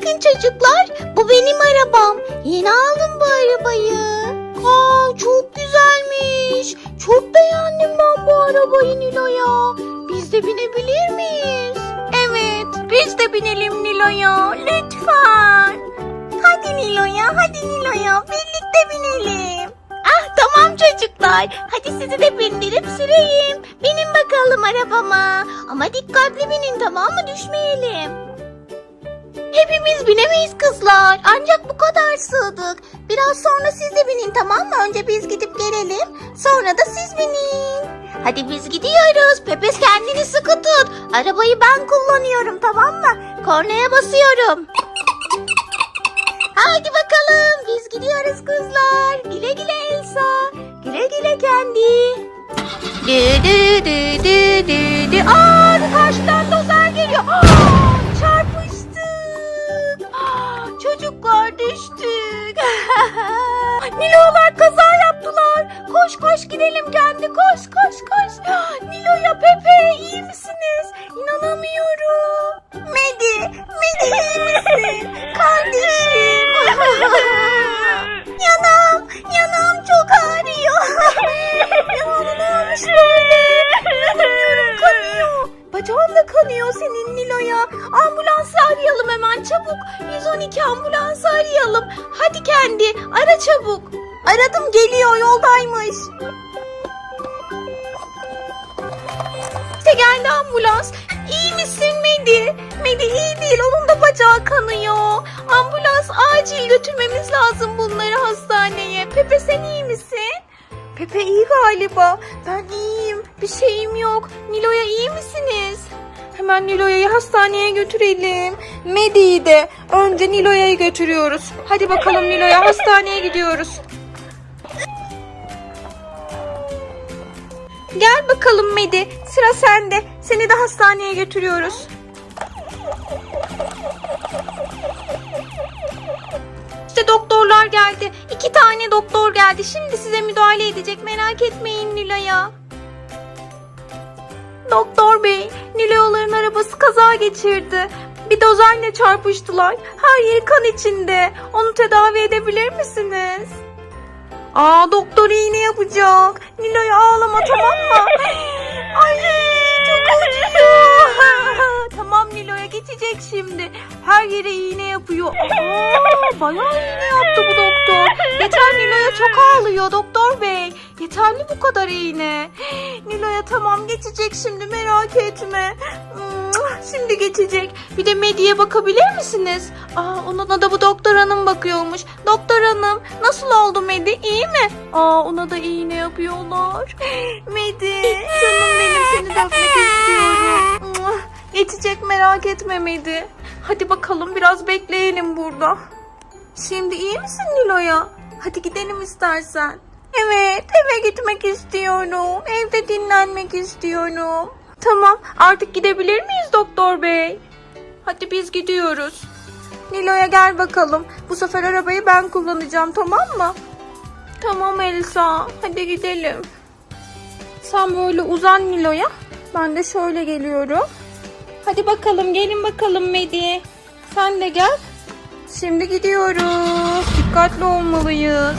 bakın çocuklar. Bu benim arabam. Yeni aldım bu arabayı. Aa çok güzelmiş. Çok beğendim ben bu arabayı Nilo'ya. Biz de binebilir miyiz? Evet biz de binelim Nilo'ya. Lütfen. Hadi Nilo'ya hadi Nilo'ya birlikte binelim. Ah tamam çocuklar. Hadi sizi de bindirip süreyim. Binin bakalım arabama. Ama dikkatli binin tamam mı düşmeyelim. Hepimiz binemeyiz kızlar. Ancak bu kadar sığdık. Biraz sonra siz de binin tamam mı? Önce biz gidip gelelim. Sonra da siz binin. Hadi biz gidiyoruz. Pepes kendini sıkı tut. Arabayı ben kullanıyorum tamam mı? Kornaya basıyorum. Haydi bakalım biz gidiyoruz kızlar. Güle güle Elsa. Güle güle kendi. Dü dü dü dü dü dü. Aa karşıdan dozer geliyor. Aa, Koş koş gidelim kendi koş koş koş. Nilo'ya Pepe iyi misiniz? İnanamıyorum. Medi, Medi iyi misin? Kardeşim. yanağım, yanağım çok ağrıyor. Yanağına ne olmuş böyle? İnanamıyorum kanıyor. Bacağın da kanıyor senin Nilo'ya. Ambulansı arayalım hemen çabuk. 112 ambulansı arayalım. Hadi kendi ara çabuk. Aradım geliyor yoldaymış. İşte geldi ambulans. İyi misin Medi? Medi iyi değil. Onun da bacağı kanıyor. Ambulans acil götürmemiz lazım bunları hastaneye. Pepe sen iyi misin? Pepe iyi galiba. Ben iyiyim. Bir şeyim yok. Nilo'ya iyi misiniz? Hemen Nilo'ya'yı hastaneye götürelim. Medi'yi de önce Nilo'ya'yı götürüyoruz. Hadi bakalım Nilo'ya hastaneye gidiyoruz. Gel bakalım Medi. Sıra sende. Seni de hastaneye götürüyoruz. İşte doktorlar geldi. İki tane doktor geldi. Şimdi size müdahale edecek. Merak etmeyin Nilo'ya. Doktor bey, Nilo'ların arabası kaza geçirdi. Bir dozerle çarpıştılar. Her yeri kan içinde. Onu tedavi edebilir misiniz? Aa doktor iğne yapacak. Nilo'ya tamam mı? Ay çok acıyor. tamam Nilo'ya geçecek şimdi. Her yere iğne yapıyor. Aa, bayağı iğne yaptı bu doktor. Yeter Nilo'ya çok ağlıyor doktor bey. Yeterli bu kadar iğne. Nilo'ya tamam geçecek şimdi merak etme. Şimdi geçecek. Bir de Medi'ye bakabilir misiniz? Aa, ona da bu doktor hanım bakıyormuş. Doktor hanım nasıl oldu Medi iyi mi? Aa, ona da iğne yapıyorlar. Medi canım benim seni de öpmek istiyorum. Geçecek merak etme Medi. Hadi bakalım biraz bekleyelim burada. Şimdi iyi misin Nilo'ya? Hadi gidelim istersen. Evet eve gitmek istiyorum. Evde dinlenmek istiyorum. Tamam artık gidebilir miyiz doktor bey? Hadi biz gidiyoruz. Nilo'ya gel bakalım. Bu sefer arabayı ben kullanacağım tamam mı? Tamam Elsa. Hadi gidelim. Sen böyle uzan Nilo'ya. Ben de şöyle geliyorum. Hadi bakalım gelin bakalım Medi. Sen de gel. Şimdi gidiyoruz. Dikkatli olmalıyız.